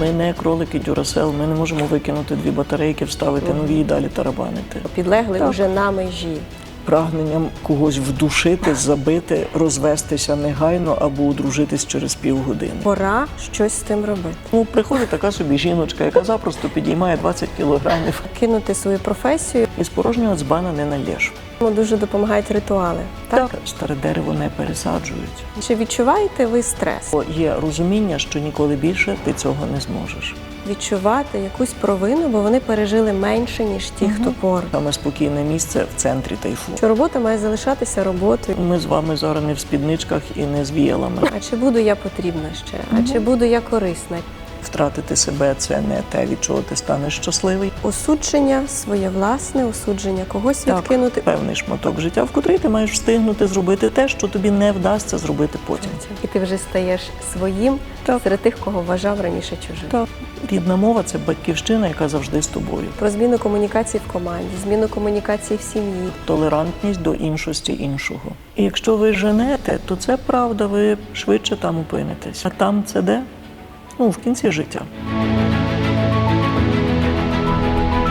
Ми не кролики Дюрасел, ми не можемо викинути дві батарейки, вставити нові і далі тарабанити. Підлеглий Так. уже на межі. Прагненням когось вдушити, забити, розвестися негайно або одружитись через півгодини. Пора щось з тим робити. Ну, приходить така собі жіночка, яка запросто підіймає 20 кілограмів. Кинути свою професію. І з порожнього дзбана не нальєш. Дуже допомагають ритуали. Так? Старе дерево не пересаджують. Чи відчуваєте ви стрес? Бо є розуміння, що ніколи більше ти цього не зможеш. Відчувати якусь провину, бо вони пережили менше, ніж ті, хто поруч. Саме спокійне місце в центрі тайфу. Що робота має залишатися роботою. Ми з вами зараз не в спідничках і не з віялами. А чи буду я потрібна ще? А чи буду я корисна? Втратити себе це не те, від чого ти станеш щасливий. Осудження своє власне, осудження когось Так. відкинути. Певний шматок життя, в котрий ти маєш встигнути зробити те, що тобі не вдасться зробити потім. І ти вже стаєш своїм Так. серед тих, кого вважав раніше чужим. Так. Рідна мова це батьківщина, яка завжди з тобою. Про зміну комунікації в команді, зміну комунікації в сім'ї. Толерантність до іншості іншого. І якщо ви женете, то це правда, ви швидше там опинитесь. А там це де? Ну, в кінці життя.